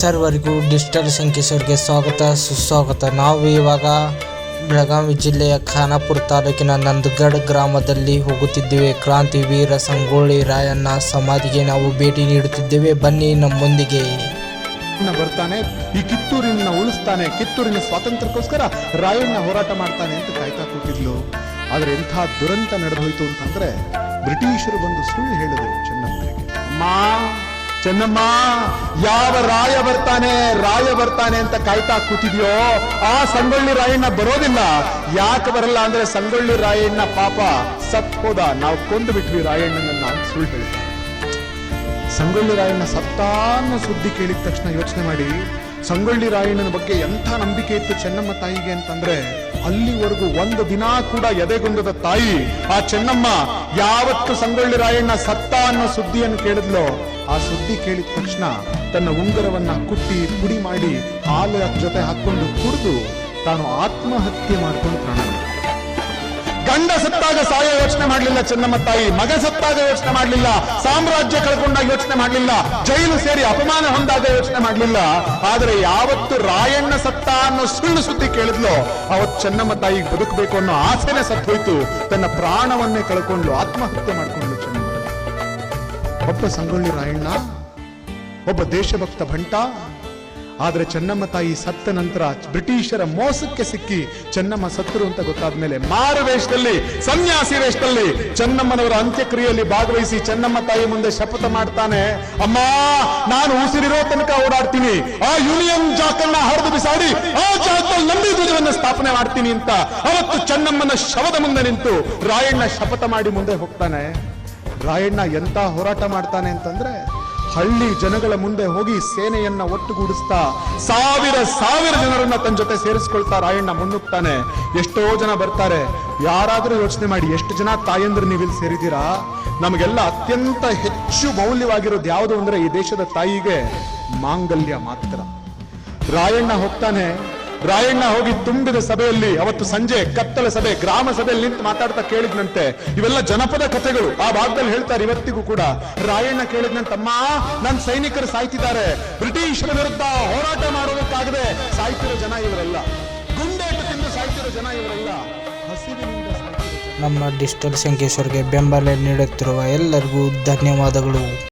ಸರ್ವರಿಗೂ ಡಿಜಿಟಲ್ ಸಂಕೇಶ್ವರಿಗೆ ಸ್ವಾಗತ, ಸುಸ್ವಾಗತ. ನಾವು ಇವಾಗ ಬೆಳಗಾವಿ ಜಿಲ್ಲೆಯ ಖಾನಾಪುರ ತಾಲೂಕಿನ ನಂದಗಡ್ ಗ್ರಾಮದಲ್ಲಿ ಹೋಗುತ್ತಿದ್ದೇವೆ. ಕ್ರಾಂತಿ ವೀರ ಸಂಗೊಳ್ಳಿ ರಾಯಣ್ಣ ಸಮಾಧಿಗೆ ನಾವು ಭೇಟಿ ನೀಡುತ್ತಿದ್ದೇವೆ. ಬನ್ನಿ ನಮ್ಮೊಂದಿಗೆ. ಬರ್ತಾನೆ, ಈ ಕಿತ್ತೂರಿನ ಉಳಿಸ್ತಾನೆ, ಕಿತ್ತೂರಿನ ಸ್ವಾತಂತ್ರ್ಯಕ್ಕೋಸ್ಕರ ರಾಯಣ್ಣ ಹೋರಾಟ ಮಾಡ್ತಾನೆ ಅಂತ ಕಾಯ್ತಾ ಕೂತಿದ್ಲು. ಆದ್ರೆ ಎಂಥ ದುರಂತ ನಡೆದೋಯ್ತು ಅಂತಂದ್ರೆ ಬ್ರಿಟಿಷರು ಬಂದು ಸುಳ್ಳು ಚೆನ್ನಮ್ಮ, ಯಾವ ರಾಯ ಬರ್ತಾನೆ ರಾಯ ಬರ್ತಾನೆ ಅಂತ ಕಾಯ್ತಾ ಕೂತಿದ್ಯೋ, ಆ ಸಂಗೊಳ್ಳಿ ರಾಯಣ್ಣ ಬರೋದಿಲ್ಲ. ಯಾಕೆ ಬರಲ್ಲ ಅಂದ್ರೆ ಸಂಗೊಳ್ಳಿ ರಾಯಣ್ಣ ಪಾಪ ಸತ್ ಹೋದ. ನಾವು ಕೊಂದು ಬಿಟ್ವಿ ರಾಯಣ್ಣನನ್ನ ಅಂತ ಸುಳ್ಳು ಹೇಳ್ತಾರೆ. ಸಂಗೊಳ್ಳಿ ರಾಯಣ್ಣ ಸತ್ತಾನ ಸುದ್ದಿ ಕೇಳಿದ ತಕ್ಷಣ ಯೋಚನೆ ಮಾಡಿ, ಸಂಗೊಳ್ಳಿ ರಾಯಣ್ಣನ ಬಗ್ಗೆ ಎಂಥ ನಂಬಿಕೆ ಇತ್ತು ಚೆನ್ನಮ್ಮ ತಾಯಿಗೆ ಅಂತಂದ್ರೆ ಅಲ್ಲಿವರೆಗೂ ಒಂದು ದಿನ ಕೂಡ ಎದೆಗುಂದದ ತಾಯಿ, ಆ ಚೆನ್ನಮ್ಮ ಯಾವತ್ತು ಸಂಗೊಳ್ಳಿ ರಾಯಣ್ಣ ಸತ್ತ ಅನ್ನೋ ಸುದ್ದಿಯನ್ನು ಕೇಳಿದ್ಲೋ, ಆ ಸುದ್ದಿ ಕೇಳಿದ ತಕ್ಷಣ ತನ್ನ ಉಂಗರವನ್ನ ಕುಟ್ಟಿ ಪುಡಿ ಮಾಡಿ ಹಾಲು ಜೊತೆ ಹಾಕೊಂಡು ಕುಡಿದು ತಾನು ಆತ್ಮಹತ್ಯೆ ಮಾಡ್ಕೊಂಡು ಬಿಟ್ಲು. ಗಂಡ ಸತ್ತಾಗ ಸಾಯ ಯೋಚನೆ ಮಾಡಲಿಲ್ಲ ಚೆನ್ನಮ್ಮ ತಾಯಿ, ಮಗ ಸತ್ತಾಗ ಯೋಚನೆ ಮಾಡಲಿಲ್ಲ, ಸಾಮ್ರಾಜ್ಯ ಕಳ್ಕೊಂಡಾಗ ಯೋಚನೆ ಮಾಡಲಿಲ್ಲ, ಜೈಲು ಸೇರಿ ಅಪಮಾನ ಹೊಂದಾಗ ಯೋಚನೆ ಮಾಡಲಿಲ್ಲ. ಆದ್ರೆ ಯಾವತ್ತು ರಾಯಣ್ಣ ಸತ್ತ ಅನ್ನೋ ಸುಳ್ಳು ಸುದ್ದಿ ಕೇಳಿದ್ಲೋ, ಅವತ್ತು ಚೆನ್ನಮ್ಮ ತಾಯಿಗೆ ಬದುಕಬೇಕು ಅನ್ನೋ ಆಸೆನೆ ಸತ್ತೋಯ್ತು. ತನ್ನ ಪ್ರಾಣವನ್ನೇ ಕಳ್ಕೊಂಡು ಆತ್ಮಹತ್ಯೆ ಮಾಡ್ಕೊಂಡು ಚೆನ್ನಮ್ಮ ಒಬ್ಬ ಸಂಗೊಳ್ಳಿ ರಾಯಣ್ಣ, ಒಬ್ಬ ದೇಶಭಕ್ತ ಭಂಟ ಆದ್ರೆ ಚೆನ್ನಮ್ಮ ತಾಯಿ ಸತ್ತ ನಂತರ ಬ್ರಿಟಿಷರ ಮೋಸಕ್ಕೆ ಸಿಕ್ಕಿ ಚೆನ್ನಮ್ಮ ಸತ್ತರು ಅಂತ ಗೊತ್ತಾದ ಮೇಲೆ ಮಾರು ವೇಷದಲ್ಲಿ, ಸನ್ಯಾಸಿ ವೇಷದಲ್ಲಿ ಚೆನ್ನಮ್ಮನವರ ಅಂತ್ಯಕ್ರಿಯೆಯಲ್ಲಿ ಭಾಗವಹಿಸಿ ಚೆನ್ನಮ್ಮ ತಾಯಿ ಮುಂದೆ ಶಪಥ ಮಾಡ್ತಾನೆ. ಅಮ್ಮ, ನಾನು ಉಸಿರಿರೋ ತನಕ ಓಡಾಡ್ತೀನಿ. ಆ ಯೂನಿಯನ್ ಜಾಕನ್ನ ಹರಿದು ಬಿಸಾಡಿ, ಆ ಜಾಗದಲ್ಲಿ ನಂಬಿ ಧ್ವಜವನ್ನು ಸ್ಥಾಪನೆ ಮಾಡ್ತೀನಿ ಅಂತ. ಅವತ್ತು ಚೆನ್ನಮ್ಮನ ಶವದ ಮುಂದೆ ನಿಂತು ರಾಯಣ್ಣ ಶಪಥ ಮಾಡಿ ಮುಂದೆ ಹೋಗ್ತಾನೆ. ರಾಯಣ್ಣ ಎಂತ ಹೋರಾಟ ಮಾಡ್ತಾನೆ ಅಂತಂದ್ರೆ ಹಳ್ಳಿ ಜನಗಳ ಮುಂದೆ ಹೋಗಿ ಸೇನೆಯನ್ನ ಒಟ್ಟುಗೂಡಿಸ್ತಾ ಸಾವಿರ ಸಾವಿರ ಜನರನ್ನ ತನ್ನ ಜೊತೆ ಸೇರಿಸ್ಕೊಳ್ತಾ ರಾಯಣ್ಣ ಮುನ್ನುಗ್ತಾನೆ. ಎಷ್ಟೋ ಜನ ಬರ್ತಾರೆ. ಯಾರಾದ್ರೂ ಯೋಚನೆ ಮಾಡಿ, ಎಷ್ಟು ಜನ ತಾಯಂದ್ರು ನೀವಿಲ್ಲಿ ಸೇರಿದ್ದೀರಾ? ನಮಗೆಲ್ಲ ಅತ್ಯಂತ ಹೆಚ್ಚು ಮೌಲ್ಯವಾಗಿರೋದು ಯಾವುದು ಅಂದ್ರೆ ಈ ದೇಶದ ತಾಯಿಗೆ ಮಾಂಗಲ್ಯ ಮಾತ್ರ. ರಾಯಣ್ಣ ಹೋಗ್ತಾನೆ. ರಾಯಣ್ಣ ಹೋಗಿ ತುಂಬಿದ ಸಭೆಯಲ್ಲಿ ಅವತ್ತು ಸಂಜೆ ಕತ್ತಲ ಸಭೆ, ಗ್ರಾಮ ಸಭೆಯಲ್ಲಿ ನಿಂತು ಮಾತಾಡ್ತಾ ಕೇಳಿದ್ನಂತೆ. ಇವೆಲ್ಲ ಜನಪದ ಕಥೆಗಳು. ಆ ಭಾಗದಲ್ಲಿ ಹೇಳ್ತಾರೆ ಇವತ್ತಿಗೂ ಕೂಡ. ರಾಯಣ್ಣ ಕೇಳಿದ್ನಂತಮ್ಮ ನನ್ನ ಸೈನಿಕರು ಸಾಯ್ತಿದ್ದಾರೆ. ಬ್ರಿಟಿಷರ ವಿರುದ್ಧ ಹೋರಾಟ ಮಾಡೋದಕ್ಕಾಗದೆ ಸಾಯ್ತಿರೋ ಜನ ಇವರೆಲ್ಲ. ಗುಂಡೇಟು ತಿಂದು ಸಾಯ್ತಿರೋ ಜನ ಇವರೆಲ್ಲ. ಸಾಯ್ತಿರೋ ನಮ್ಮ ಡಿಜಿಟಲ್ ಸಂಕೇಶ್ವರ್ಗೆ ಬೆಂಬಲ ನೀಡುತ್ತಿರುವ ಎಲ್ಲರಿಗೂ ಧನ್ಯವಾದಗಳು.